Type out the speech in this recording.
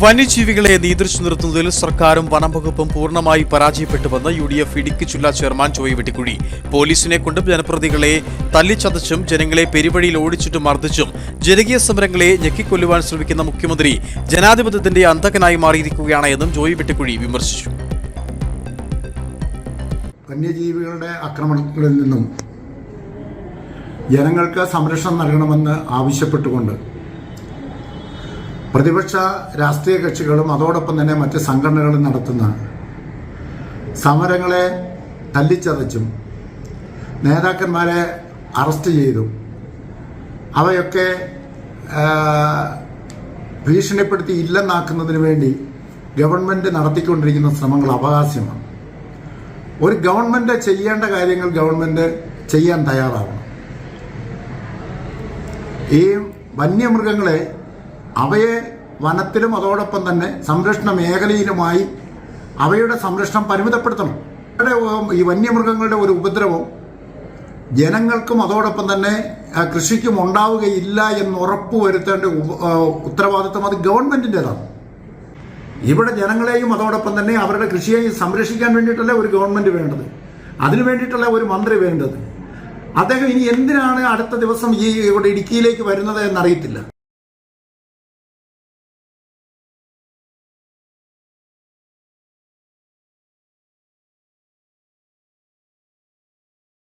വന്യജീവികളെ നിയന്ത്രിച്ചു നിർത്തുന്നതിൽ സർക്കാരും വനംവകുപ്പും പൂർണമായി പരാജയപ്പെട്ടുവെന്ന് യു ഡി എഫ് ഇടുക്കി ജില്ലാ ചെയർമാൻ ജോയി വെട്ടിക്കുഴി. പോലീസിനെ കൊണ്ട് ജനപ്രതികളെ തല്ലിച്ചതച്ചും ജനങ്ങളെ പെരുവഴിയിൽ ഓടിച്ചിട്ടും മർദ്ദിച്ചും ജനകീയ സമരങ്ങളെ ഞെക്കിക്കൊല്ലുവാൻ ശ്രമിക്കുന്ന മുഖ്യമന്ത്രി ജനാധിപത്യത്തിന്റെ അന്തകനായി മാറിയിരിക്കുകയാണ് എന്നും ജോയി വെട്ടിക്കുഴി വിമർശിച്ചു. വന്യജീവികളുടെ ആക്രമണങ്ങളിൽ നിന്നും ജനങ്ങൾക്ക് സംരക്ഷണം നൽകണമെന്ന് ആവശ്യപ്പെട്ടുകൊണ്ട് പ്രതിപക്ഷ രാഷ്ട്രീയ കക്ഷികളും അതോടൊപ്പം തന്നെ മറ്റ് സംഘടനകളും നടത്തുന്ന സമരങ്ങളെ തല്ലിച്ചതച്ചും നേതാക്കന്മാരെ അറസ്റ്റ് ചെയ്തും അവയൊക്കെ ഭീഷണിപ്പെടുത്തി ഇല്ലെന്നാക്കുന്നതിന് വേണ്ടി ഗവൺമെന്റ് നടത്തിക്കൊണ്ടിരിക്കുന്ന ശ്രമങ്ങൾ അവകാശമാണ്. ഒരു ഗവൺമെന്റ് ചെയ്യേണ്ട കാര്യങ്ങൾ ഗവൺമെന്റ് ചെയ്യാൻ തയ്യാറാവണം. ഈ വന്യമൃഗങ്ങളെ അവയെ വനത്തിലും അതോടൊപ്പം തന്നെ സംരക്ഷണ മേഖലയിലുമായി അവയുടെ സംരക്ഷണം പരിമിതപ്പെടുത്തണം. ഇവിടെ ഈ വന്യമൃഗങ്ങളുടെ ഒരു ഉപദ്രവം ജനങ്ങൾക്കും അതോടൊപ്പം തന്നെ കൃഷിക്കും ഉണ്ടാവുകയില്ല എന്ന് ഉറപ്പുവരുത്തേണ്ട ഉത്തരവാദിത്വം അത് ഗവൺമെന്റിന്റെതാണ് ഇവിടെ ജനങ്ങളെയും അതോടൊപ്പം തന്നെ അവരുടെ കൃഷിയെയും സംരക്ഷിക്കാൻ വേണ്ടിയിട്ടല്ല ഒരു ഗവൺമെന്റ് വേണ്ടത്. അതിനു വേണ്ടിയിട്ടുള്ള ഒരു മന്ത്രി വേണ്ടത്. അദ്ദേഹം ഇനി എന്തിനാണ് അടുത്ത ദിവസം ഈ ഇവിടെ ഇടുക്കിയിലേക്ക് വരുന്നത് എന്നറിയത്തില്ല.